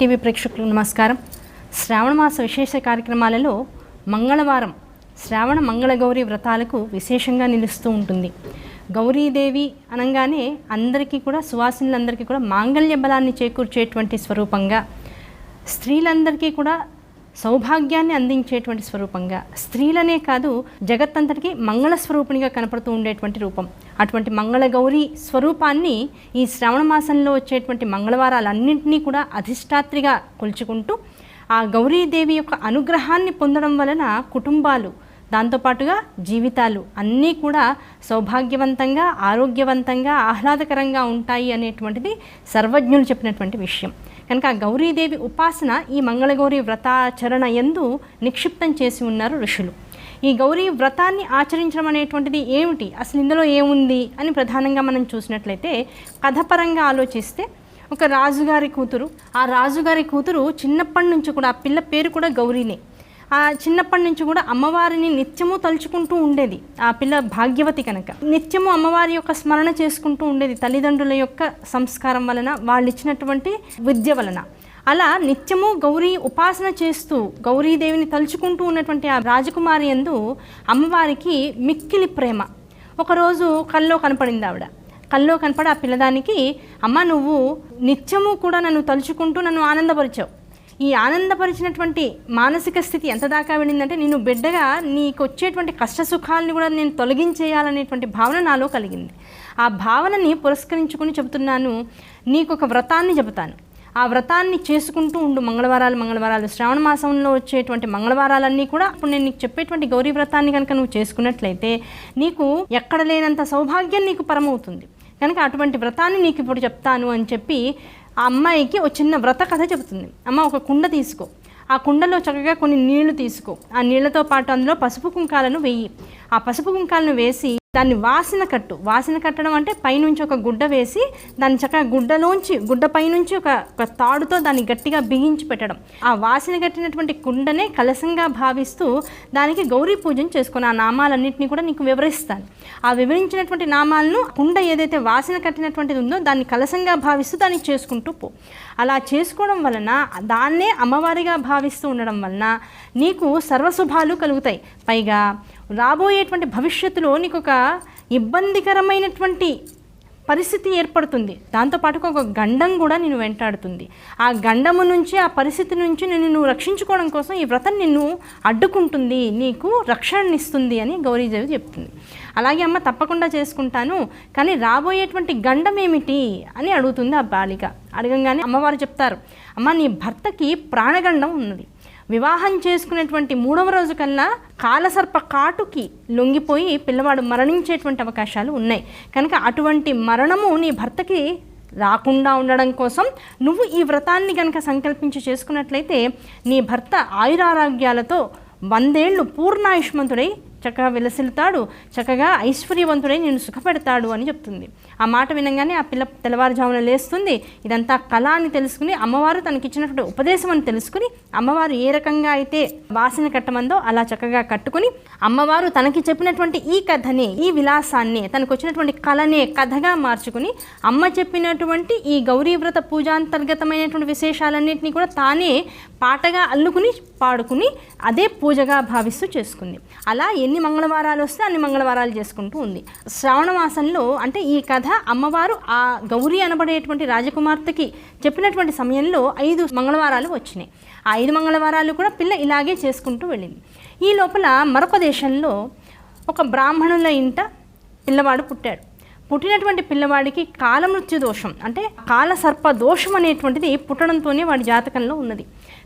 TV ప్రేక్షకులకు నమస్కారం. శ్రావణ మాస విశేష కార్యక్రమాలలో మంగళవారం శ్రావణ మంగళగౌరి వ్రతాలకు విశేషంగా నిలుస్తూ ఉంటుంది. గౌరీదేవి అనగానే అందరికీ కూడా సువాసినులందరికీ కూడా మాంగళ్య బలాన్ని చేకూర్చేటువంటి స్వరూపంగా స్త్రీలందరికీ కూడా సౌభాగ్యాన్ని అందించేటువంటి స్వరూపంగా స్త్రీలనే కాదు జగత్తంతటికి మంగళ స్వరూపిణిగా కనపడుతూ ఉండేటువంటి రూపం. అటువంటి మంగళగౌరి స్వరూపాన్ని ఈ శ్రవణ మాసంలో వచ్చేటువంటి మంగళవారాలన్నింటినీ కూడా అధిష్టాత్రిగా కొలుచుకుంటూ ఆ గౌరీదేవి యొక్క అనుగ్రహాన్ని పొందడం వలన కుటుంబాలు దాంతోపాటుగా జీవితాలు అన్నీ కూడా సౌభాగ్యవంతంగా ఆరోగ్యవంతంగా ఆహ్లాదకరంగా ఉంటాయి అనేటువంటిది సర్వజ్ఞులు చెప్పినటువంటి విషయం. కనుక ఆ గౌరీదేవి ఉపాసన ఈ మంగళగౌరి వ్రతాచరణ ఎందు నిక్షిప్తం చేసి ఉన్నారు ఋషులు. ఈ గౌరీ వ్రతాన్ని ఆచరించడం అనేటువంటిది ఏమిటి? అసలు ఇందులో ఏముంది? అని ప్రధానంగా మనం చూసినట్లయితే కథపరంగా ఆలోచిస్తే ఒక రాజుగారి కూతురు ఆ రాజుగారి కూతురు చిన్నప్పటి నుంచి కూడా ఆ పిల్ల పేరు కూడా గౌరీనే. ఆ చిన్నప్పటి నుంచి కూడా అమ్మవారిని నిత్యము తలుచుకుంటూ ఉండేది ఆ పిల్ల భాగ్యవతి కనుక. నిత్యము అమ్మవారి యొక్క స్మరణ చేసుకుంటూ ఉండేది తల్లిదండ్రుల యొక్క సంస్కారం వలన వాళ్ళు ఇచ్చినటువంటి విద్య వలన. అలా నిత్యము గౌరీ ఉపాసన చేస్తూ గౌరీదేవిని తలుచుకుంటూ ఉన్నటువంటి ఆ రాజకుమారి ఎందు అమ్మవారికి మిక్కిలి ప్రేమ. ఒకరోజు కల్లో కనపడింది ఆవిడ. కల్లో కనపడి ఆ పిల్లదానికి అమ్మ నువ్వు నిత్యము కూడా నన్ను తలుచుకుంటూ నన్ను ఆనందపరిచావు. ఈ ఆనందపరిచినటువంటి మానసిక స్థితి ఎంత దాకా వెళ్ళిందంటే నేను బిడ్డగా నీకు వచ్చేటువంటి కష్ట సుఖాలని కూడా నేను తొలగించేయాలనేటువంటి భావన నాలో కలిగింది. ఆ భావనని పురస్కరించుకుని చెబుతున్నాను నీకు ఒక వ్రతాన్ని చెబుతాను. ఆ వ్రతాన్ని చేసుకుంటూ ఉండు. మంగళవారాలు మంగళవారాలు. శ్రావణ మాసంలో వచ్చేటువంటి మంగళవారాలన్నీ కూడా ఇప్పుడు నేను నీకు చెప్పేటువంటి గౌరీ వ్రతాన్ని కనుక నువ్వు చేసుకున్నట్లయితే నీకు ఎక్కడ లేనంత సౌభాగ్యం నీకు పరమవుతుంది. కనుక అటువంటి వ్రతాన్ని నీకు ఇప్పుడు చెప్తాను అని చెప్పి ఆ అమ్మాయికి ఒక చిన్న వ్రత కథ చెబుతుంది. అమ్మ ఒక కుండ తీసుకో. ఆ కుండలో చక్కగా కొన్ని నీళ్ళు తీసుకో. ఆ నీళ్ళతో పాటు అందులో పసుపు కుంకాలను వేయి. ఆ పసుపు కుంకాలను వేసి దాన్ని వాసన కట్టు. వాసన కట్టడం అంటే పైనుంచి ఒక గుడ్డ వేసి దాన్ని చక్కగా గుడ్డలోంచి గుడ్డ పైనుంచి ఒక ఒక తాడుతో దాన్ని గట్టిగా బిగించి పెట్టడం. ఆ వాసన కట్టినటువంటి కుండనే కలసంగా భావిస్తూ దానికి గౌరీ పూజను చేసుకుని ఆ నామాలన్నింటినీ కూడా నీకు వివరిస్తాను. ఆ వివరించినటువంటి నామాలను కుండ ఏదైతే వాసన కట్టినటువంటిది ఉందో దాన్ని కలసంగా భావిస్తూ దాన్ని చేసుకుంటూ పో. అలా చేసుకోవడం వలన దాన్నే అమ్మవారిగా భావిస్తూ ఉండడం వలన నీకు సర్వశుభాలు కలుగుతాయి. పైగా రాబోయేటువంటి భవిష్యత్తులో నీకు ఒక ఇబ్బందికరమైనటువంటి పరిస్థితి ఏర్పడుతుంది. దాంతోపాటు ఒక గండం కూడా నేను వెంటాడుతుంది. ఆ గండము నుంచి ఆ పరిస్థితి నుంచి నేను నువ్వు రక్షించుకోవడం కోసం ఈ వ్రతం నిన్ను అడ్డుకుంటుంది. నీకు రక్షణనిస్తుంది అని గౌరీదేవి చెప్తుంది. అలాగే అమ్మ తప్పకుండా చేసుకుంటాను కానీ రాబోయేటువంటి గండం ఏమిటి అని అడుగుతుంది ఆ బాలిక. అడగంగానే అమ్మవారు చెప్తారు అమ్మ నీ భర్తకి ప్రాణగండం ఉన్నది. వివాహం చేసుకునేటువంటి మూడవ రోజు కల్లా కాలసర్ప కాటుకి లొంగిపోయి పిల్లవాడు మరణించేటువంటి అవకాశాలు ఉన్నాయి. కనుక అటువంటి మరణము నీ భర్తకి రాకుండా ఉండడం కోసం నువ్వు ఈ వ్రతాన్ని కనుక సంకల్పించి చేసుకున్నట్లయితే నీ భర్త ఆయురారోగ్యాలతో వందేళ్ళు పూర్ణాయుష్మంతుడై చక్కగా విలసిల్తాడు చక్కగా ఐశ్వర్యవంతుడై నేను సుఖపెడతాడు అని చెప్తుంది. ఆ మాట వినగానే ఆ పిల్ల తెల్లవారుజామున లేస్తుంది. ఇదంతా కళ అని తెలుసుకుని అమ్మవారు తనకిచ్చినటువంటి ఉపదేశం అని తెలుసుకుని అమ్మవారు ఏ రకంగా అయితే వాసన కట్టమందో అలా చక్కగా కట్టుకుని అమ్మవారు తనకి చెప్పినటువంటి ఈ కథని ఈ విలాసాన్ని తనకు వచ్చినటువంటి కళనే కథగా మార్చుకుని అమ్మ చెప్పినటువంటి ఈ గౌరీవ్రత పూజాంతర్గతమైనటువంటి విశేషాలన్నింటినీ కూడా తానే పాటగా అల్లుకుని పాడుకుని అదే పూజగా భావిస్తూ చేసుకుంది. అలా ఎన్ని మంగళవారాలు వస్తే అన్ని మంగళవారాలు చేసుకుంటూ ఉంది. శ్రావణ మాసంలో అంటే ఈ కథ అమ్మవారు ఆ గౌరీ అనబడేటువంటి రాజకుమార్తెకి చెప్పినటువంటి సమయంలో ఐదు మంగళవారాలు వచ్చినాయి. ఆ ఐదు మంగళవారాలు కూడా పిల్ల ఇలాగే చేసుకుంటూ వెళ్ళింది. ఈ లోపల మరొక దేశంలో ఒక బ్రాహ్మణుల ఇంట పిల్లవాడు పుట్టాడు. పుట్టినటువంటి పిల్లవాడికి కాలమృత్యు దోషం అంటే కాలసర్ప దోషం అనేటువంటిది పుట్టడంతోనే వాడి జాతకంలో ఉన్నది.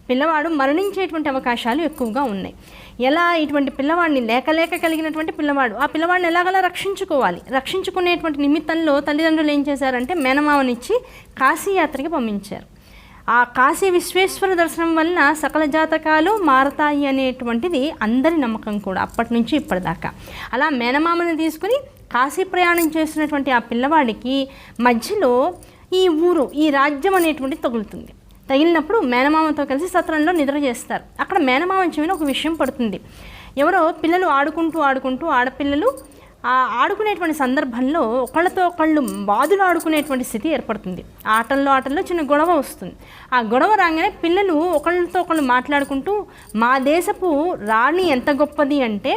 పిల్లవాడు మరణించేటువంటి అవకాశాలు ఎక్కువగా ఉన్నాయి. ఎలా ఇటువంటి పిల్లవాడిని లేక లేక కలిగినటువంటి పిల్లవాడు ఆ పిల్లవాడిని ఎలాగలా రక్షించుకోవాలి? రక్షించుకునేటువంటి నిమిత్తంలో తల్లిదండ్రులు ఏం చేశారంటే మేనమావనిచ్చి కాశీయాత్రకి పంపించారు. ఆ కాశీ విశ్వేశ్వర దర్శనం వలన సకల జాతకాలు మారతాయి అనేటువంటిది అందరి నమ్మకం కూడా అప్పటి నుంచి ఇప్పటిదాకా. అలా మేనమామని తీసుకుని కాశీ ప్రయాణం చేస్తున్నటువంటి ఆ పిల్లవాడికి మధ్యలో ఈ ఊరు ఈ రాజ్యం అనేటువంటిది తగులుతుంది. తగిలినప్పుడు మేనమామతో కలిసి సత్రంలో నిద్ర చేస్తారు. అక్కడ మేనమామ చెవిన ఒక విషయం పడుతుంది. ఎవరో పిల్లలు ఆడుకుంటూ ఆడుకుంటూ ఆడపిల్లలు ఆ ఆడుకునేటువంటి సందర్భంలో ఒకళ్ళతో ఒకళ్ళు బాధలు ఆడుకునేటువంటి స్థితి ఏర్పడుతుంది. ఆటల్లో ఆటల్లో చిన్న గొడవ వస్తుంది. ఆ గొడవ రాగానే పిల్లలు ఒకళ్ళతో ఒకళ్ళు మాట్లాడుకుంటూ మా దేశపు రాణి ఎంత గొప్పది అంటే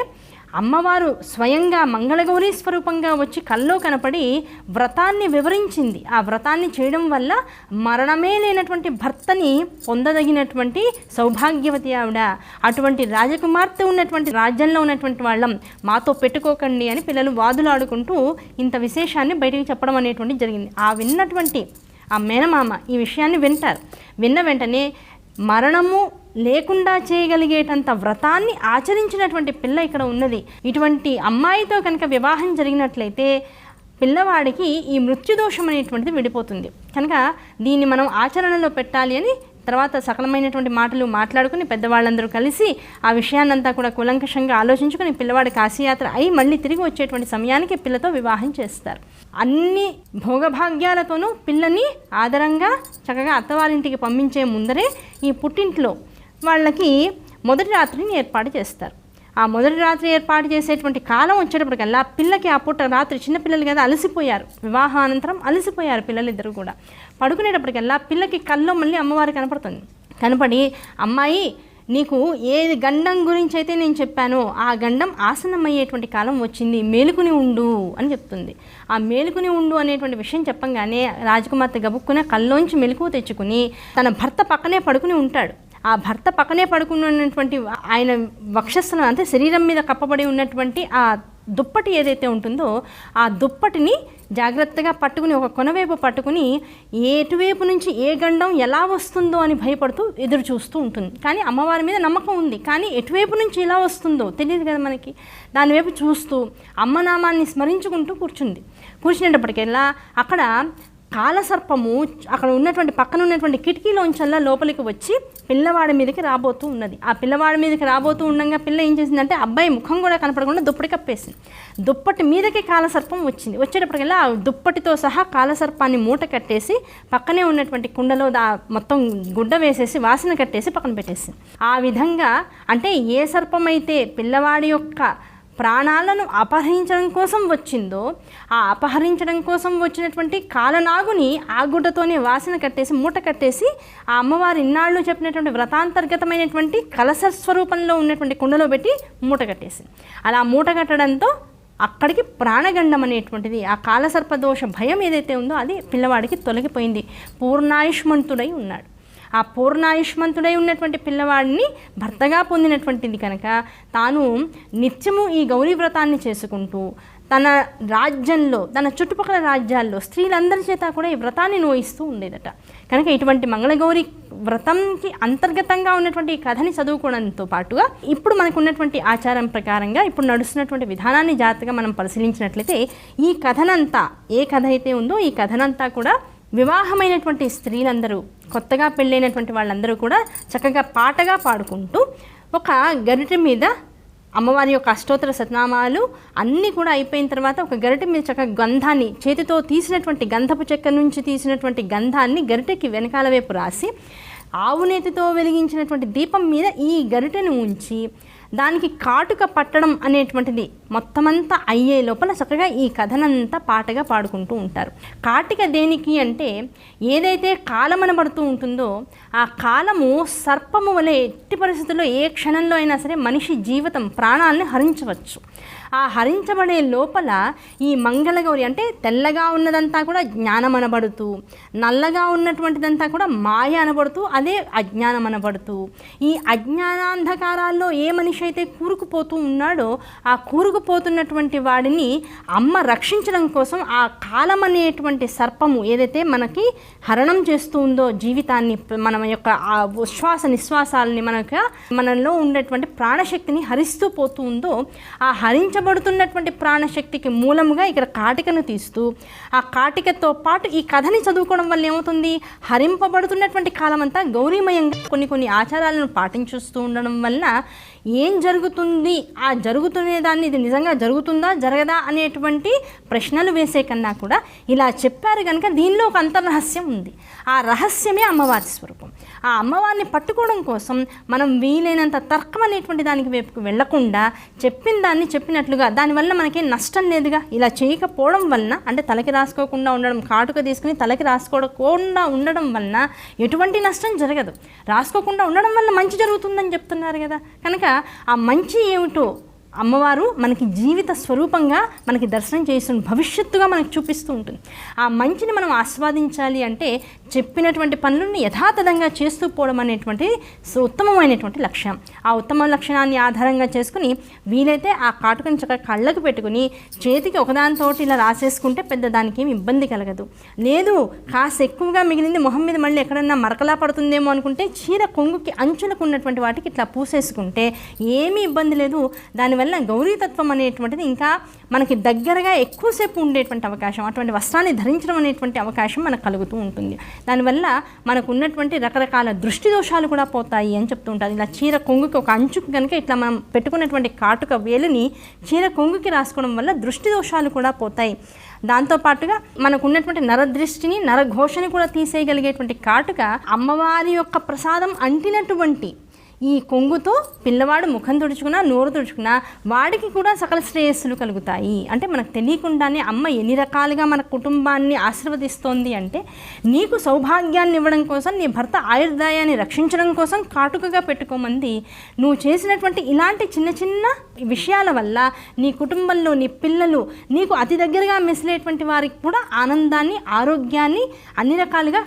అమ్మవారు స్వయంగా మంగళగౌరి స్వరూపంగా వచ్చి కల్లో కనపడి వ్రతాన్ని వివరించింది. ఆ వ్రతాన్ని చేయడం వల్ల మరణమే లేనటువంటి భర్తని పొందదగినటువంటి సౌభాగ్యవతి ఆవిడ. అటువంటి రాజకుమార్తె ఉన్నటువంటి రాజ్యంలో ఉన్నటువంటి వాళ్ళం మాతో పెట్టుకోకండి అని పిల్లలు వాదులాడుకుంటూ ఇంత విశేషాన్ని బయటికి చెప్పడం అనేటువంటి జరిగింది. ఆ విన్నటువంటి ఆ మేనమామ ఈ విషయాన్ని వింటారు. విన్న వెంటనే మరణము లేకుండా చేయగలిగేటంత వ్రతాన్ని ఆచరించినటువంటి పిల్ల ఇక్కడ ఉన్నది. ఇటువంటి అమ్మాయితో కనుక వివాహం జరిగినట్లయితే పిల్లవాడికి ఈ మృత్యుదోషం అనేటువంటిది విడిపోతుంది. కనుక దీన్ని మనం ఆచరణలో పెట్టాలి అని తర్వాత సకలమైనటువంటి మాటలు మాట్లాడుకుని పెద్దవాళ్ళందరూ కలిసి ఆ విషయాన్నంతా కూడా కులంకషంగా ఆలోచించుకుని పిల్లవాడి కాశీయాత్ర అయి మళ్ళీ తిరిగి వచ్చేటువంటి సమయానికి పిల్లతో వివాహం చేస్తారు. అన్ని భోగభాగ్యాలతోనూ పిల్లని ఆదరంగా చక్కగా అత్తవారింటికి పంపించే ముందరే ఈ పుట్టింట్లో వాళ్ళకి మొదటి రాత్రిని ఏర్పాటు చేస్తారు. ఆ మొదటి రాత్రి ఏర్పాటు చేసేటువంటి కాలం వచ్చేటప్పటికల్లా పిల్లకి ఆ పూట రాత్రి చిన్నపిల్లలు కదా అలసిపోయారు. వివాహానంతరం అలసిపోయారు పిల్లలిద్దరూ కూడా. పడుకునేటప్పటికల్లా పిల్లకి కల్లో మళ్ళీ అమ్మవారు కనపడుతుంది. కనపడి అమ్మాయి నీకు ఏ గండం గురించి అయితే నేను చెప్పానో ఆ గండం ఆసనమయ్యేటువంటి కాలం వచ్చింది. మేలుకుని ఉండు అని చెప్తుంది. ఆ మేలుకుని ఉండు అనేటువంటి విషయం చెప్పంగానే రాజకుమార్తె గబుక్కున కల్లోంచి మెలకువ తెచ్చుకుని తన భర్త పక్కనే పడుకుని ఉంటాడు. ఆ భర్త పక్కనే పడుకుని ఉన్నటువంటి ఆయన వక్షస్థలం అంటే శరీరం మీద కప్పబడి ఉన్నటువంటి ఆ దుప్పటి ఏదైతే ఉంటుందో ఆ దుప్పటిని జాగ్రత్తగా పట్టుకుని ఒక కొనవైపు పట్టుకుని ఎటువైపు నుంచి ఏ గండం ఎలా వస్తుందో అని భయపడుతూ ఎదురు చూస్తూ ఉంటుంది. కానీ అమ్మవారి మీద నమ్మకం ఉంది. కానీ ఎటువైపు నుంచి ఎలా వస్తుందో తెలియదు కదా మనకి. దానివైపు చూస్తూ అమ్మనామాన్ని స్మరించుకుంటూ కూర్చుంది. కూర్చునేటప్పటికెల్లా అక్కడ కాలసర్పము అక్కడ ఉన్నటువంటి పక్కన ఉన్నటువంటి కిటికీలోంచల్లా లోపలికి వచ్చి పిల్లవాడి మీదకి రాబోతూ ఉన్నది. ఆ పిల్లవాడి మీదకి రాబోతూ ఉండగా పిల్ల ఏం చేసిందంటే అబ్బాయి ముఖం కూడా కనపడకుండా దుప్పటి కప్పేసింది. దుప్పటి మీదకి కాలసర్పం వచ్చింది. వచ్చేటప్పటికల్లా ఆ దుప్పటితో సహా కాలసర్పాన్ని మూట కట్టేసి పక్కనే ఉన్నటువంటి కుండలో దా మొత్తం గుడ్డ వేసేసి వాసన కట్టేసి పక్కన పెట్టేసింది. ఆ విధంగా అంటే ఏ సర్పం అయితే పిల్లవాడి యొక్క ప్రాణాలను అపహరించడం కోసం వచ్చిందో ఆ అపహరించడం కోసం వచ్చినటువంటి కాలనాగుని ఆ గుడ్డతోనే వాసన కట్టేసి మూట కట్టేసి ఆ అమ్మవారు ఇన్నాళ్ళు చెప్పినటువంటి వ్రతాంతర్గతమైనటువంటి కలస స్వరూపంలో ఉన్నటువంటి కుండలో పెట్టి మూట కట్టేసింది అలా మూట కట్టడంతో అక్కడికి ప్రాణగండం అనేటువంటిది ఆ కాలసర్పదోష భయం ఏదైతే ఉందో అది పిల్లవాడికి తొలగిపోయింది. పూర్ణాయుష్మంతుడై ఉన్నాడు. ఆ పూర్ణాయుష్మంతుడై ఉన్నటువంటి పిల్లవాడిని భర్తగా పొందినటువంటిది కనుక తాను నిత్యము ఈ గౌరీ వ్రతాన్ని చేసుకుంటూ తన రాజ్యంలో తన చుట్టుపక్కల రాజ్యాల్లో స్త్రీలందరి చేత కూడా ఈ వ్రతాన్ని నోయిస్తూ ఉండేదట. కనుక ఇటువంటి మంగళగౌరి వ్రతంకి అంతర్గతంగా ఉన్నటువంటి ఈ కథని చదువుకోవడంతో పాటుగా ఇప్పుడు మనకు ఉన్నటువంటి ఆచారం ప్రకారంగా ఇప్పుడు నడుస్తున్నటువంటి విధానాన్ని జాగ్రత్తగా మనం పరిశీలించినట్లయితే ఈ కథనంతా ఏ కథ అయితే ఉందో ఈ కథనంతా కూడా వివాహమైనటువంటి స్త్రీలందరూ కొత్తగా పెళ్ళైనటువంటి వాళ్ళందరూ కూడా చక్కగా పాటగా పాడుకుంటూ ఒక గరిటె మీద అమ్మవారి యొక్క అష్టోత్తర సతనామాలు అన్నీ కూడా అయిపోయిన తర్వాత ఒక గరిటె మీద చక్కగా గంధాన్ని చేతితో తీసినటువంటి గంధపు చెక్క నుంచి తీసినటువంటి గంధాన్ని గరిటెకి వెనకాల వైపు రాసి ఆవునేతితో వెలిగించినటువంటి దీపం మీద ఈ గరిటెను ఉంచి దానికి కాటుక పట్టడం అనేటువంటిది మొత్తమంతా అయ్యే లోపల చక్కగా ఈ కథనంతా పాటగా పాడుకుంటూ ఉంటారు. కాటిక దేనికి అంటే ఏదైతే కాలమనబడుతూ ఉంటుందో ఆ కాలము సర్పము వలె ఎట్టి పరిస్థితుల్లో ఏ క్షణంలో అయినా సరే మనిషి జీవితం ప్రాణాలని హరించవచ్చు. ఆ హరించబడే లోపల ఈ మంగళగౌరి అంటే తెల్లగా ఉన్నదంతా కూడా జ్ఞానం అనబడుతూ నల్లగా ఉన్నటువంటిదంతా కూడా మాయ అనబడుతూ అదే అజ్ఞానం అనబడుతూ. ఈ అజ్ఞానాంధకారాల్లో ఏ మనిషి అయితే కూరుకుపోతూ ఉన్నాడో ఆ కూరుకుపోతున్నటువంటి వాడిని అమ్మ రక్షించడం కోసం ఆ కాలం అనేటువంటి సర్పము ఏదైతే మనకి హరణం చేస్తూ ఉందో జీవితాన్ని మన యొక్క శ్వాస నిశ్వాసాలని మనక మనలో ఉండేటువంటి ప్రాణశక్తిని హరిస్తూ పోతూ ఉందో ఆ హరించబడుతున్నటువంటి ప్రాణశక్తికి మూలముగా ఇక్కడ కాటికను తీస్తూ ఆ కాటికతో పాటు ఈ కథని చదువుకోవడం వల్ల ఏమవుతుంది? హరింపబడుతున్నటువంటి కాలం అంతా గౌరీమయంగా కొన్ని కొన్ని ఆచారాలను పాటించుస్తూ ఉండడం వల్ల ఏం జరుగుతుంది? ఆ జరుగుతునే దాన్ని ఇది నిజంగా జరుగుతుందా జరగదా అనేటువంటి ప్రశ్నలు వేసే కన్నా కూడా ఇలా చెప్పారు కనుక దీనిలో ఒక అంతర్రహస్యం ఉంది. ఆ రహస్యమే అమ్మవారి స్వరూపం. ఆ అమ్మవారిని పట్టుకోవడం కోసం మనం వీలైనంత తర్కం అనేటువంటి దానికి వైపుకు వెళ్ళకుండా చెప్పిన దాన్ని చెప్పినట్లుగా దానివల్ల మనకేం నష్టం లేదుగా? ఇలా చేయకపోవడం వలన అంటే తలకి రాసుకోకుండా ఉండడం కాటుక తీసుకుని తలకి రాసుకోకుండా ఉండడం వలన ఎటువంటి నష్టం జరగదు. రాసుకోకుండా ఉండడం వల్ల మంచి జరుగుతుందని చెప్తున్నారు కదా. కనుక ఆ మంచి ఏమిటో అమ్మవారు మనకి జీవిత స్వరూపంగా మనకి దర్శనం చేస్తున్న భవిష్యత్తుగా మనకి చూపిస్తూ ఉంటుంది. ఆ మంచిని మనం ఆస్వాదించాలి అంటే చెప్పినటువంటి పనులను యథాతథంగా చేస్తూ పోవడం అనేటువంటి సో ఉత్తమమైనటువంటి లక్ష్యం. ఆ ఉత్తమ లక్షణాన్ని ఆధారంగా చేసుకుని వీలైతే ఆ కాటుకని చక్కగా కళ్ళకు పెట్టుకుని చేతికి ఒకదానితో ఇలా రాసేసుకుంటే పెద్ద దానికి ఏమి ఇబ్బంది కలగదు. లేదు కాస్త ఎక్కువగా మిగిలింది మొహం మీద మళ్ళీ ఎక్కడన్నా మరకలా పడుతుందేమో అనుకుంటే చీర కొంగుకి అంచులకు ఉన్నటువంటి వాటికి ఇట్లా పూసేసుకుంటే ఏమీ ఇబ్బంది లేదు. దానివల్ల గౌరీతత్వం అనేటువంటిది ఇంకా మనకి దగ్గరగా ఎక్కువసేపు ఉండేటువంటి అవకాశం అటువంటి వస్త్రాన్ని ధరించడం అనేటువంటి అవకాశం మనకు కలుగుతూ ఉంటుంది. దానివల్ల మనకు ఉన్నటువంటి రకరకాల దృష్టి దోషాలు కూడా పోతాయి అని చెప్తూ ఉంటారు. ఇలా చీర కొంగుకి ఒక అంచుకు కనుక ఇట్లా మనం పెట్టుకున్నటువంటి కాటుక వేలుని చీర కొంగుకి రాసుకోవడం వల్ల దృష్టి దోషాలు కూడా పోతాయి. దాంతోపాటుగా మనకు ఉన్నటువంటి నరదృష్టిని నరఘోషని కూడా తీసేయగలిగేటువంటి కాటుక అమ్మవారి యొక్క ప్రసాదం అంటినటువంటి ఈ కొంగుతో పిల్లవాడు ముఖం తుడుచుకున్నా నోరు తుడుచుకున్నా వాడికి కూడా సకల శ్రేయస్సులు కలుగుతాయి. అంటే మనకు తెలియకుండానే అమ్మ ఎన్ని రకాలుగా మన కుటుంబాన్ని ఆశీర్వదిస్తోంది అంటే నీకు సౌభాగ్యాన్ని ఇవ్వడం కోసం నీ భర్త ఆయుర్దాయాన్ని రక్షించడం కోసం కాటుకగా పెట్టుకోమంది నువ్వు చేసినటువంటి ఇలాంటి చిన్న చిన్న విషయాల వల్ల నీ కుటుంబంలో నీ పిల్లలు నీకు అతి దగ్గరగా మెసిలేటువంటి వారికి కూడా ఆనందాన్ని ఆరోగ్యాన్ని అన్ని రకాలుగా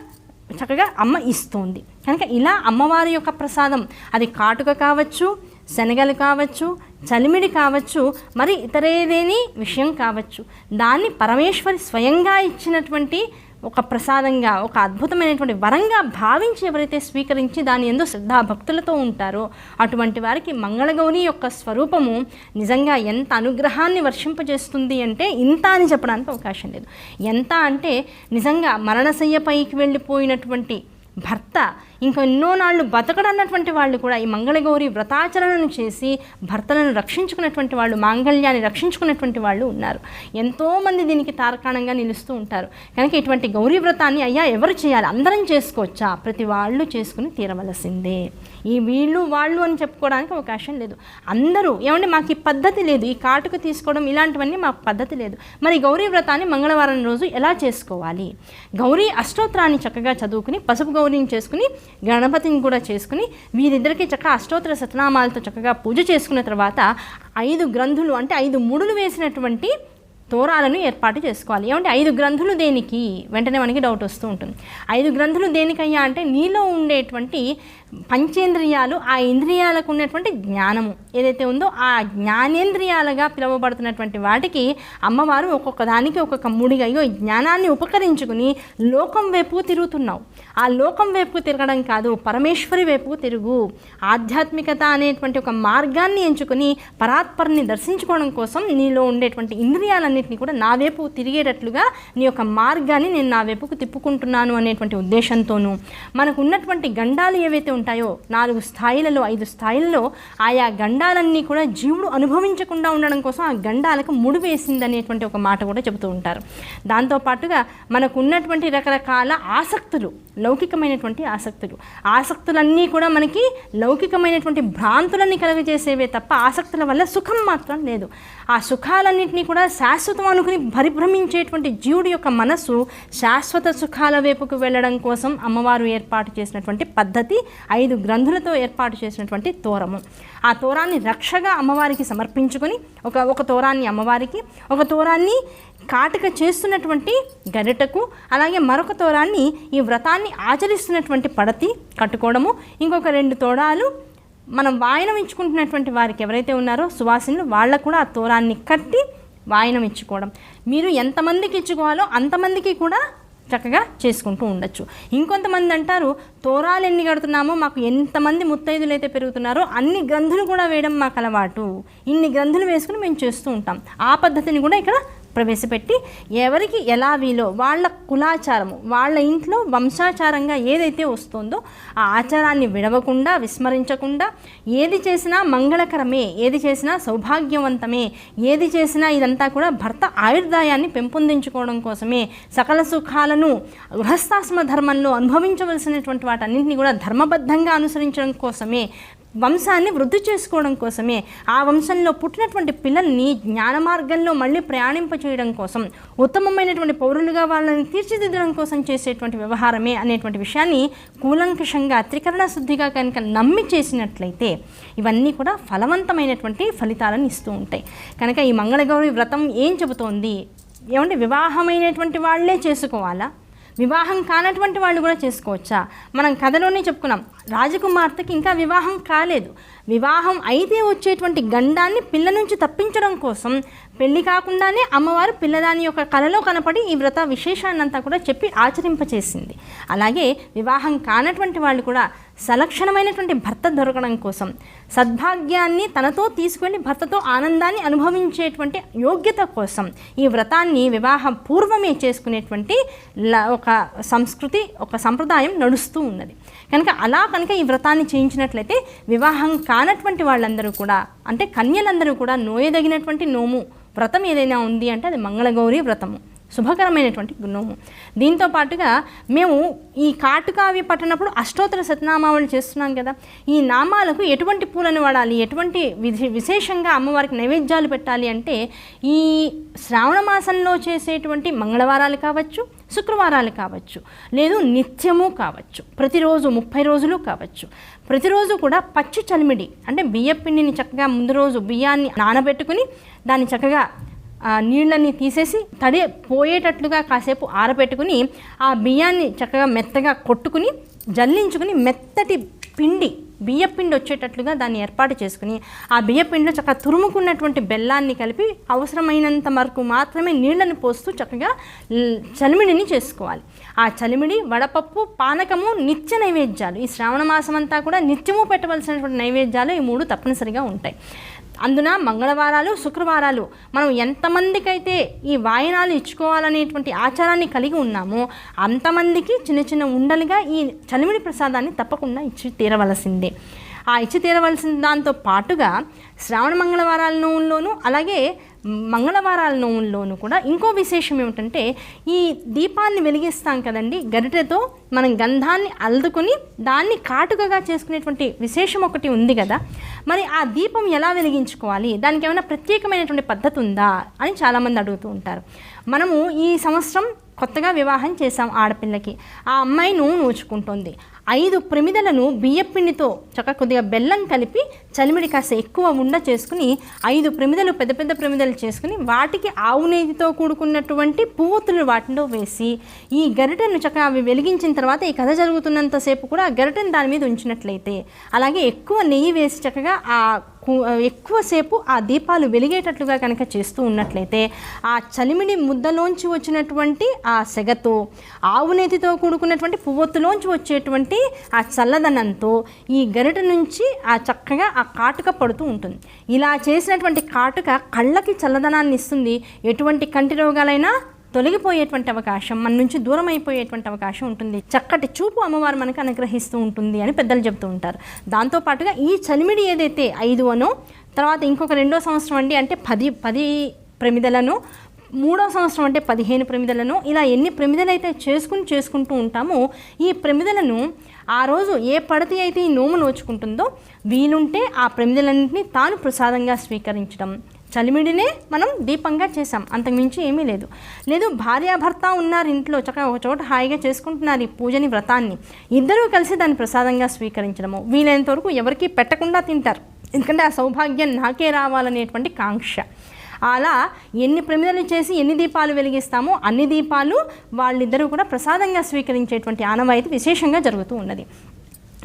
చక్కగా అమ్మ ఇస్తోంది. కనుక ఇలా అమ్మవారి యొక్క ప్రసాదం అది కాటుక కావచ్చు శనగలు కావచ్చు చలిమిడి కావచ్చు మరి ఇతరేదేని విషయం కావచ్చు. దాన్ని పరమేశ్వరి స్వయంగా ఇచ్చినటువంటి ఒక ప్రసాదంగా ఒక అద్భుతమైనటువంటి వరంగా భావించి ఎవరైతే స్వీకరించి దాని ఎందు శ్రద్ధా భక్తులతో ఉంటారో అటువంటి వారికి మంగళగౌరి యొక్క స్వరూపము నిజంగా ఎంత అనుగ్రహాన్ని వర్షింపజేస్తుంది అంటే ఇంత అని చెప్పడానికి అవకాశం లేదు. ఎంత అంటే నిజంగా మరణశయ్యపైకి వెళ్ళిపోయినటువంటి భర్త ఇంకా ఎన్నో నాళ్ళు బతకడన్నటువంటి వాళ్ళు కూడా ఈ మంగళగౌరి వ్రతాచరణను చేసి భర్తలను రక్షించుకున్నటువంటి వాళ్ళు మాంగళ్యాన్ని రక్షించుకున్నటువంటి వాళ్ళు ఉన్నారు. ఎంతోమంది దీనికి తారకాణంగా నిలుస్తూ ఉంటారు. కనుక ఇటువంటి గౌరీ వ్రతాన్ని అయ్యా ఎవరు చేయాలి? అందరం చేసుకోవచ్చా? ప్రతి వాళ్ళు చేసుకుని తీరవలసిందే. ఈ వీళ్ళు వాళ్ళు అని చెప్పుకోవడానికి అవకాశం లేదు. అందరూ ఏమంటే మాకు ఈ పద్ధతి లేదు. ఈ కాటుకు తీసుకోవడం ఇలాంటివన్నీ మాకు పద్ధతి లేదు. మరి గౌరీ వ్రతాన్ని మంగళవారం రోజు ఎలా చేసుకోవాలి? గౌరీ అష్టోత్తరాన్ని చక్కగా చదువుకుని పసుపు గౌరీని చేసుకుని గణపతిని కూడా చేసుకుని వీరిద్దరికీ చక్కగా అష్టోత్తర సతనామాలతో చక్కగా పూజ చేసుకున్న తర్వాత ఐదు గ్రంథులు అంటే ఐదు ముడులు వేసినటువంటి తోరాలను ఏర్పాటు చేసుకోవాలి. ఏమంటే ఐదు గ్రంథులు దేనికి? వెంటనే మనకి డౌట్ వస్తూ ఉంటుంది. ఐదు గ్రంథులు దేనికయ్యా అంటే నీలో ఉండేటువంటి పంచేంద్రియాలు ఆ ఇంద్రియాలకు ఉన్నటువంటి జ్ఞానము. ఏదైతే ఉందో ఆ జ్ఞానేంద్రియాలుగా పిలువబడుతున్నటువంటి వాటికి అమ్మవారు ఒక్కొక్క దానికి ఒక్కొక్క ముడిగా ఈ జ్ఞానాన్ని ఉపకరించుకుని లోకం వైపు తిరుగుతున్నావు. ఆ లోకం వైపు తిరగడం కాదు పరమేశ్వరి వైపు తిరుగు. ఆధ్యాత్మికత అనేటువంటి ఒక మార్గాన్ని ఎంచుకుని పరాత్పరిని దర్శించుకోవడం కోసం నీలో ఉండేటువంటి ఇంద్రియాలన్నింటినీ కూడా నా వైపు తిరిగేటట్లుగా నీ యొక్క మార్గాన్ని నేను నా వైపుకు తిప్పుకుంటున్నాను అనేటువంటి ఉద్దేశంతోనూ మనకు ఉన్నటువంటి గండాలు ఏవైతే ఉంటాయో? నాలుగు స్థాయిలలో ఐదు స్థాయిలలో ఆయా గండాలన్నీ కూడా జీవుడు అనుభవించకుండా ఉండడం కోసం ఆ గండాలకు ముడి వేసింది అనేటువంటి ఒక మాట కూడా చెబుతూ ఉంటారు. దాంతోపాటుగా మనకు ఉన్నటువంటి రకరకాల ఆసక్తులు లౌకికమైనటువంటి ఆసక్తులు. ఆసక్తులన్నీ కూడా మనకి లౌకికమైనటువంటి భ్రాంతులన్నీ కలుగజేసేవే తప్ప ఆసక్తుల వల్ల సుఖం మాత్రం లేదు. ఆ సుఖాలన్నింటినీ కూడా శాశ్వతం అనుకుని పరిభ్రమించేటువంటి జీవుడి యొక్క మనస్సు శాశ్వత సుఖాల వైపుకు వెళ్ళడం కోసం అమ్మవారు ఏర్పాటు చేసినటువంటి పద్ధతి ఐదు గ్రంథులతో ఏర్పాటు చేసినటువంటి తోరము. ఆ తోరాన్ని రక్షగా అమ్మవారికి సమర్పించుకొని ఒక ఒక తోరాన్ని అమ్మవారికి ఒక తోరాన్ని కాటుక చేస్తున్నటువంటి గరిటకు అలాగే మరొక తోరాన్ని ఈ వ్రతాన్ని ఆచరిస్తున్నటువంటి పడతి కట్టుకోవడము. ఇంకొక రెండు తోడాలు మనం వాయనం ఇచ్చుకుంటున్నటువంటి వారికి ఎవరైతే ఉన్నారో సువాసినులు వాళ్ళకు కూడా ఆ తోరాన్ని కట్టి వాయనం ఇచ్చుకోవడం మీరు ఎంతమందికి ఇచ్చుకోవాలో అంతమందికి కూడా చక్కగా చేసుకుంటూ ఉండొచ్చు. ఇంకొంతమంది అంటారు తోరాలు ఎన్ని కడుతున్నామో మాకు ఎంతమంది ముత్తైదులు అయితే పెరుగుతున్నారో అన్ని గ్రంథులు కూడా వేయడం మాకు అలవాటు. ఇన్ని గ్రంథులు వేసుకుని మేము చేస్తూ ఉంటాం. ఆ పద్ధతిని కూడా ఇక్కడ ప్రవేశపెట్టి ఎవరికి ఎలా వీలో వాళ్ళ కులాచారము వాళ్ళ ఇంట్లో వంశాచారంగా ఏదైతే వస్తుందో ఆ ఆచారాన్ని విడవకుండా విస్మరించకుండా ఏది చేసినా మంగళకరమే ఏది చేసినా సౌభాగ్యవంతమే ఏది చేసినా ఇదంతా కూడా భర్త ఆయుర్దాయాన్ని పెంపొందించుకోవడం కోసమే. సకల సుఖాలను గృహస్థాశ్రమ ధర్మంలో అనుభవించవలసినటువంటి వాటన్నింటినీ కూడా ధర్మబద్ధంగా అనుసరించడం కోసమే. వంశాన్ని వృద్ధి చేసుకోవడం కోసమే. ఆ వంశంలో పుట్టినటువంటి పిల్లల్ని జ్ఞాన మార్గంలో మళ్ళీ ప్రయాణింప చేయడం కోసం ఉత్తమమైనటువంటి పౌరులుగా వాళ్ళని తీర్చిదిద్దడం కోసం చేసేటువంటి వ్యవహారమే అనేటువంటి విషయాన్ని కూలంకషంగా త్రికరణ శుద్ధిగా కనుక నమ్మి చేసినట్లయితే ఇవన్నీ కూడా ఫలవంతమైనటువంటి ఫలితాలను ఇస్తూ ఉంటాయి. కనుక ఈ మంగళగౌరి వ్రతం ఏం చెబుతోంది? ఏమంటే వివాహమైనటువంటి వాళ్ళే చేసుకోవాలా? వివాహం కానటువంటి వాళ్ళు కూడా చేసుకోవచ్చా? మనం కథలోనే చెప్పుకున్నాం రాజకుమార్తెకి ఇంకా వివాహం కాలేదు. వివాహం అయితే వచ్చేటువంటి గండాన్ని పిల్ల నుంచి తప్పించడం కోసం పెళ్ళి కాకుండానే అమ్మవారు పిల్లదాని యొక్క కలలో కనపడి ఈ వ్రత విశేషాన్నంతా కూడా చెప్పి ఆచరింపచేసింది. అలాగే వివాహం కానటువంటి వాళ్ళు కూడా సలక్షణమైనటువంటి భర్త దొరకడం కోసం సద్భాగ్యాన్ని తనతో తీసుకెళ్ళి భర్తతో ఆనందాన్ని అనుభవించేటువంటి యోగ్యత కోసం ఈ వ్రతాన్ని వివాహం పూర్వమే చేసుకునేటువంటి ల- ఒక సంస్కృతి ఒక సంప్రదాయం నడుస్తూ ఉన్నది. కనుక అలా కనుక ఈ వ్రతాన్ని చేయించినట్లయితే వివాహం కానటువంటి వాళ్ళందరూ కూడా అంటే కన్యలందరూ కూడా నోయదగినటువంటి నోము వ్రతం ఏదైనా ఉంది అంటే అది మంగళగౌరి వ్రతము. శుభకరమైనటువంటి గుణము. దీంతో పాటుగా మేము ఈ కాటుకావి పట్టినప్పుడు అష్టోత్తర శతనామావళి చేస్తున్నాం కదా ఈ నామాలకు ఎటువంటి పూలను వాడాలి ఎటువంటి విశేషంగా అమ్మవారికి నైవేద్యాలు పెట్టాలి అంటే ఈ శ్రావణ మాసంలో చేసేటువంటి మంగళవారాలు కావచ్చు శుక్రవారాలు కావచ్చు లేదు నిత్యము కావచ్చు ప్రతిరోజు ముప్పై రోజులు కావచ్చు. ప్రతిరోజు కూడా పచ్చి చలిమిడి అంటే బియ్య పిండిని చక్కగా ముందు రోజు బియ్యాన్ని నానబెట్టుకుని దాన్ని చక్కగా నీళ్ళని తీసేసి తడి పోయేటట్లుగా కాసేపు ఆరబెట్టుకుని ఆ బియ్యాన్ని చక్కగా మెత్తగా కొట్టుకుని జల్లించుకుని మెత్తటి పిండి బియ్యపిండి వచ్చేటట్లుగా దాన్ని ఏర్పాటు చేసుకుని ఆ బియ్యపిండిలో చక్కగా తురుముకున్నటువంటి బెల్లాన్ని కలిపి అవసరమైనంత వరకు మాత్రమే నీళ్ళని పోస్తూ చక్కగా చలిమిడిని చేసుకోవాలి. ఆ చలిమిడి వడపప్పు పానకము నిత్య నైవేద్యాలు. ఈ శ్రావణ మాసం అంతా కూడా నిత్యము పెట్టవలసినటువంటి నైవేద్యాలు ఈ మూడు తప్పనిసరిగా ఉంటాయి. అందున మంగళవారాలు శుక్రవారాలు మనం ఎంతమందికైతే ఈ వాయనాలు ఇచ్చుకోవాలనేటువంటి ఆచారాన్ని కలిగి ఉన్నామో అంతమందికి చిన్న చిన్న ఉండలుగా ఈ చలిమిడి ప్రసాదాన్ని తప్పకుండా ఇచ్చి తీరవలసిందే. ఆ ఇచ్చి తీరవలసిన దాంతో పాటుగా శ్రావణ మంగళవారాలలోనూ అలాగే మంగళవారాల నోవుల్లోనూ కూడా ఇంకో విశేషం ఏమిటంటే ఈ దీపాన్ని వెలిగిస్తాం కదండి. గరిటెతో మనం గంధాన్ని అల్దుకుని దాన్ని కాటుకగా చేసుకునేటువంటి విశేషం ఒకటి ఉంది కదా. మరి ఆ దీపం ఎలా వెలిగించుకోవాలి? దానికి ఏమైనా ప్రత్యేకమైనటువంటి పద్ధతి ఉందా అని చాలామంది అడుగుతూ ఉంటారు. మనము ఈ సంవత్సరం కొత్తగా వివాహం చేశాం ఆడపిల్లకి. ఆ అమ్మాయి నూనె నూచుకుంటుంది ఐదు ప్రమిదలను బియ్యపిండితో చక్క కొద్దిగా బెల్లం కలిపి చలిమిడి కాస్త ఎక్కువ ఉండ చేసుకుని ఐదు ప్రమిదలు పెద్ద పెద్ద ప్రమిదలు చేసుకుని వాటికి ఆవు నెయ్యితో కూడుకున్నటువంటి పువ్వొత్తులు వాటిలో వేసి ఈ గరిటెను చక్కగా అవి వెలిగించిన తర్వాత ఈ కథ జరుగుతున్నంతసేపు కూడా ఆ గరిటెను దాని మీద ఉంచినట్లయితే అలాగే ఎక్కువ నెయ్యి వేసి చక్కగా ఆ ఎక్కువసేపు ఆ దీపాలు వెలిగేటట్లుగా కనుక చేస్తూ ఉన్నట్లయితే ఆ చలిమిడి ముద్దలోంచి వచ్చినటువంటి ఆ సెగతో ఆవు నేతితో కూడుకున్నటువంటి పువ్వొత్తులోంచి వచ్చేటువంటి ఆ చల్లదనంతో ఈ గరిట నుంచి ఆ చక్కగా ఆ కాటుక పడుతూ ఉంటుంది. ఇలా చేసినటువంటి కాటుక కళ్ళకి చల్లదనాన్ని ఇస్తుంది. ఎటువంటి కంటి రోగాలైనా తొలగిపోయేటువంటి అవకాశం మన నుంచి దూరం అయిపోయేటువంటి అవకాశం ఉంటుంది. చక్కటి చూపు అమ్మవారు మనకు అనుగ్రహిస్తూ ఉంటుంది అని పెద్దలు చెబుతూ ఉంటారు. దాంతోపాటుగా ఈ చలిమిడి ఏదైతే ఐదు అనో తర్వాత ఇంకొక రెండో సంవత్సరం అండి అంటే పది పది ప్రమిదలను మూడో సంవత్సరం అంటే పదిహేను ప్రమిదలను ఇలా ఎన్ని ప్రమిదలు అయితే చేసుకుని చేసుకుంటూ ఉంటామో ఈ ప్రమిదలను ఆ రోజు ఏ పడతి అయితే ఈ నోము నోచుకుంటుందో వీలుంటే ఆ ప్రమిదలన్నింటినీ తాను ప్రసాదంగా స్వీకరించడం. చలిమిడినే మనం దీపంగా చేసాం అంతకుమించి ఏమీ లేదు. లేదు భార్యాభర్త ఉన్నారు ఇంట్లో. చక్కగా ఒక చోట హాయిగా చేసుకుంటున్నారు ఈ పూజని వ్రతాన్ని. ఇద్దరూ కలిసి దాన్ని ప్రసాదంగా స్వీకరించడము. వీలైనంత వరకు ఎవరికీ పెట్టకుండా తింటారు. ఎందుకంటే ఆ సౌభాగ్యం నాకే రావాలనేటువంటి కాంక్ష. అలా ఎన్ని ప్రమిదలు చేసి ఎన్ని దీపాలు వెలిగిస్తామో అన్ని దీపాలు వాళ్ళిద్దరూ కూడా ప్రసాదంగా స్వీకరించేటువంటి ఆనవాయితీ విశేషంగా జరుగుతూ ఉన్నది.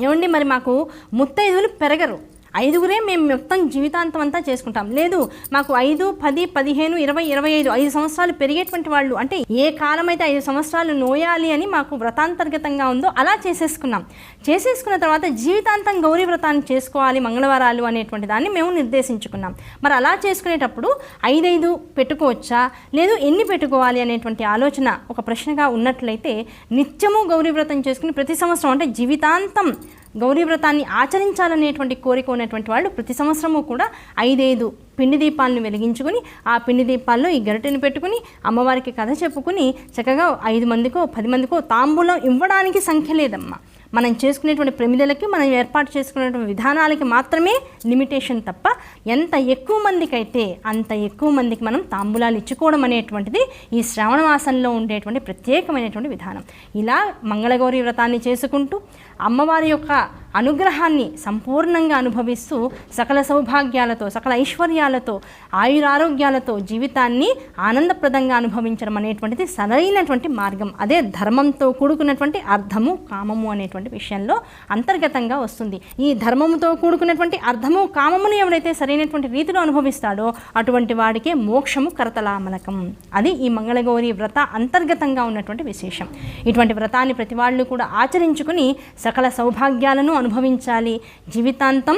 ఏమండి మరి మాకు ముత్తైదువులు పెరగరు. ఐదుగురే మేము మొత్తం జీవితాంతం అంతా చేసుకుంటాం. లేదు మాకు ఐదు పది పదిహేను ఇరవై ఇరవై ఐదు ఐదు సంవత్సరాలు పెరిగేటువంటి వాళ్ళు అంటే ఏ కాలమైతే ఐదు సంవత్సరాలు నోయాలి అని మాకు వ్రతాంతర్గతంగా ఉందో అలా చేసేసుకున్నాం. చేసేసుకున్న తర్వాత జీవితాంతం గౌరీ వ్రతాన్ని చేసుకోవాలి మంగళవారాలు అనేటువంటి దాన్ని మేము నిర్దేశించుకున్నాం. మరి అలా చేసుకునేటప్పుడు ఐదైదు పెట్టుకోవచ్చా? లేదు ఎన్ని పెట్టుకోవాలి అనేటువంటి ఆలోచన ఒక ప్రశ్నగా ఉన్నట్లయితే నిత్యము గౌరీ వ్రతం చేసుకుని ప్రతి సంవత్సరం అంటే జీవితాంతం గౌరీ వ్రతాన్ని ఆచరించాలనేటువంటి కోరిక ఉన్నటువంటి వాళ్ళు ప్రతి సంవత్సరము కూడా ఐదైదు పిండి దీపాలను వెలిగించుకుని ఆ పిండి దీపాల్లో ఈ గరిటెను పెట్టుకుని అమ్మవారికి కథ చెప్పుకుని చక్కగా ఐదు మందికో పది మందికో తాంబూలం ఇవ్వడానికి సంఖ్య లేదమ్మా. మనం చేసుకునేటువంటి ప్రమిదలకి మనం ఏర్పాటు చేసుకునేటువంటి విధానాలకి మాత్రమే లిమిటేషన్ తప్ప ఎంత ఎక్కువ మందికి అయితే అంత ఎక్కువ మందికి మనం తాంబూలాలు ఇచ్చుకోవడం అనేటువంటిది ఈ శ్రావణ మాసంలో ఉండేటువంటి ప్రత్యేకమైనటువంటి విధానం. ఇలా మంగళగౌరి వ్రతాన్ని చేసుకుంటూ అమ్మవారి యొక్క అనుగ్రహాన్ని సంపూర్ణంగా అనుభవిస్తూ సకల సౌభాగ్యాలతో సకల ఐశ్వర్యాలతో ఆయురారోగ్యాలతో జీవితాన్ని ఆనందప్రదంగా అనుభవించడం అనేటువంటిది సరైనటువంటి మార్గం. అదే ధర్మంతో కూడుకున్నటువంటి అర్థము కామము అనేటువంటి విషయంలో అంతర్గతంగా వస్తుంది. ఈ ధర్మముతో కూడుకున్నటువంటి అర్థము కామమును ఎవరైతే సరైనటువంటి రీతిలో అనుభవిస్తాడో అటువంటి వాడికే మోక్షము కరతలామలకం. అది ఈ మంగళగౌరి వ్రత అంతర్గతంగా ఉన్నటువంటి విశేషం. ఇటువంటి వ్రతాన్ని ప్రతి వాళ్ళు కూడా ఆచరించుకుని సకల సౌభాగ్యాలను అనుభవించాలి. జీవితాంతం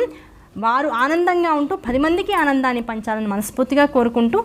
వారు ఆనందంగా ఉంటూ పది మందికి ఆనందాన్ని పంచాలని మనస్ఫూర్తిగా కోరుకుంటూ